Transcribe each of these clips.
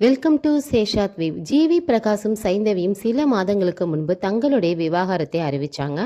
Welcome to சேஷாத் வீவ் GV பிரகாசும் சைந்தவியும் சில மாதங்களுக்கு முன்பு தங்களுடைய விவாகரத்தை அறிவிச்சாங்க.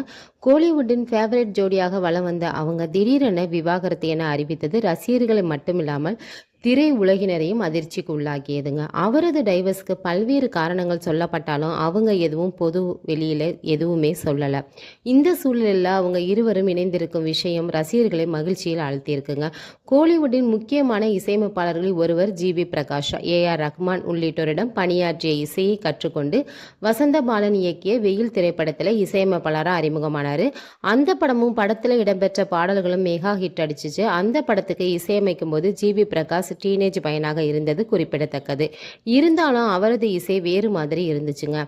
கோலிவுட்டின் ஃபேவரட் ஜோடியாக வலம் வந்த அவங்க திடீரென விவாகரத்து என அறிவித்தது ரசிகர்களை மட்டுமில்லாமல் திரை உலகினரையும் அதிர்ச்சிக்கு உள்ளாக்கியதுங்க. அவரது டைவர்ஸ்க்கு பல்வேறு காரணங்கள் சொல்லப்பட்டாலும் அவங்க எதுவும் பொது வெளியில் எதுவுமே சொல்லலை. இந்த சூழலில் அவங்க இருவரும் இணைந்திருக்கும் விஷயம் ரசிகர்களை மகிழ்ச்சியில் ஆழ்த்தியிருக்குங்க. கோலிவுட்டின் முக்கியமான இசையமைப்பாளர்களில் ஒருவர் GV Prakash A R Rahman உள்ளிட்டோரிடம் பணியாற்றிய இசையை கற்றுக்கொண்டு வசந்த பாலன் இயக்கிய வெயில் திரைப்படத்தில் இசையமைப்பாளராக அறிமுகமானார். அந்த படமும் படத்தில் இடம்பெற்ற பாடல்களும் மெகா ஹிட் அடிச்சிச்சு. அந்த படத்துக்கு இசையமைக்கும் போது ஜிபி பிரகாஷ் டீனேஜ் பையனாக இருந்தது குறிப்பிடத்தக்கது. இருந்தாலும் அவரது இசை வேறு மாதிரி இருந்துச்சுங்க.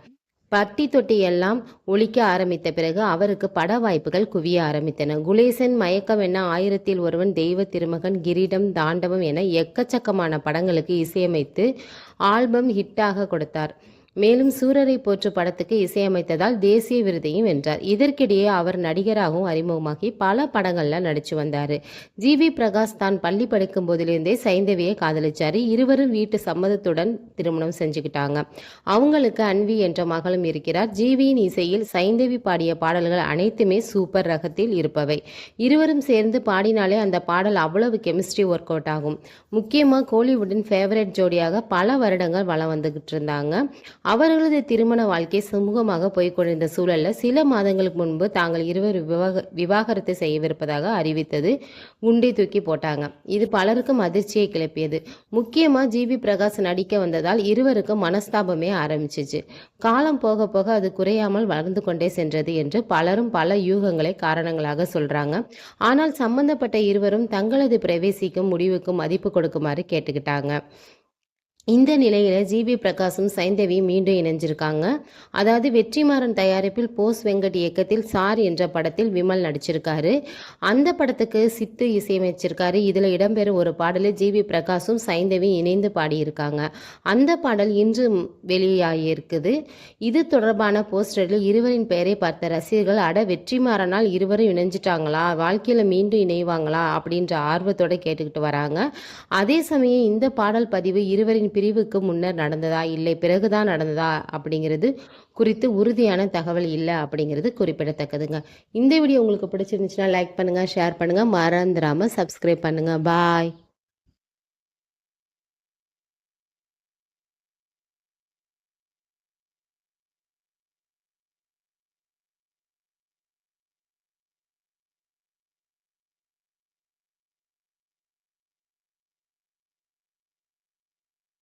பட்டி தொட்டி எல்லாம் ஒழிக்க ஆரம்பித்த பிறகு அவருக்கு பட வாய்ப்புகள் குவிய ஆரம்பித்தன. குலேசன் மயக்கம் ஆயிரத்தில் ஒருவன் தெய்வ திருமகன் கிரீடம் தாண்டவம் என எக்கச்சக்கமான படங்களுக்கு இசையமைத்து ஆல்பம் ஹிட்டாக கொடுத்தார். மேலும் சூரரை போற்று படத்துக்கு இசையமைத்ததால் தேசிய விருதையும் வென்றார். இதற்கிடையே அவர் நடிகராகவும் அறிமுகமாகி பல படங்களில் நடித்து வந்தார். ஜி. வி. பிரகாஷ் தான் பள்ளி படிக்கும் போதிலிருந்தே சைந்தவியை காதலிச்சார். இருவரும் வீட்டு சம்மதத்துடன் திருமணம் செஞ்சுக்கிட்டாங்க. அவங்களுக்கு அன்வி என்ற மகளும் இருக்கிறார். ஜிவியின் இசையில் சைந்தவி பாடிய பாடல்கள் அனைத்துமே சூப்பர் ரகத்தில் இருப்பவை. இருவரும் சேர்ந்து பாடினாலே அந்த பாடல் அவ்வளவு கெமிஸ்ட்ரி ஒர்க் அவுட் ஆகும். முக்கியமாக கோலிவுட்டின் ஃபேவரட் ஜோடியாக பல வருடங்கள் வளம் வந்துகிட்டு இருந்தாங்க. அவர்களது திருமண வாழ்க்கை சுமூகமாக போய்கொண்டிருந்த சூழலில் சில மாதங்களுக்கு முன்பு தாங்கள் இருவர் விவாக விவாகரத்து செய்யவிருப்பதாக அறிவித்தது குண்டை தூக்கி போட்டாங்க. இது பலருக்கும் அதிர்ச்சியை கிளப்பியது. முக்கியமாக ஜிபி பிரகாஷ் நடிக்க வந்ததால் இருவருக்கும் மனஸ்தாபமே ஆரம்பிச்சிச்சு. காலம் போக போக அது குறையாமல் வளர்ந்து கொண்டே சென்றது என்று பலரும் பல யூகங்களை காரணங்களாக சொல்றாங்க. ஆனால் சம்பந்தப்பட்ட இருவரும் தங்களது பிரவேசிக்கும் முடிவுக்கும் மதிப்பு கொடுக்குமாறு கேட்டுக்கிட்டாங்க. இந்த நிலையில் ஜிபி பிரகாஷும் சைந்தவியும் மீண்டும் இணைஞ்சிருக்காங்க. அதாவது வெற்றிமாறன் தயாரிப்பில் போஸ் வெங்கட் இயக்கத்தில் சார் என்ற படத்தில் விமல் நடிச்சிருக்காரு. அந்த படத்துக்கு சித்து இசையமைச்சிருக்காரு. இதில் இடம்பெறும் ஒரு பாடலில் ஜிபி பிரகாஷும் சைந்தவியும் இணைந்து பாடியிருக்காங்க. அந்த பாடல் இன்று வெளியாகியிருக்குது. இது தொடர்பான போஸ்டரில் இருவரின் பெயரை பார்த்த ரசிகர்கள் அட வெற்றிமாறனால் இருவரும் இணைஞ்சிட்டாங்களா? வாழ்க்கையில் மீண்டும் இணைவாங்களா? அப்படின்ற ஆர்வத்தோடு கேட்டுக்கிட்டு வராங்க. அதே சமயம் இந்த பாடல் பதிவு இருவரின் பிரிவுக்கு முன்னர் நடந்ததா? இல்லை பிறகுதான் நடந்ததா? அப்படிங்கிறது குறித்து உறுதியான தகவல் இல்லை அப்படிங்கிறது குறிப்பிடத்தக்கதுங்க. இந்த வீடியோ உங்களுக்கு பிடிச்சிருந்துச்சுன்னா லைக் பண்ணுங்கள் ஷேர் பண்ணுங்கள் மறந்துடாமல் சப்ஸ்கிரைப் பண்ணுங்கள் பாய்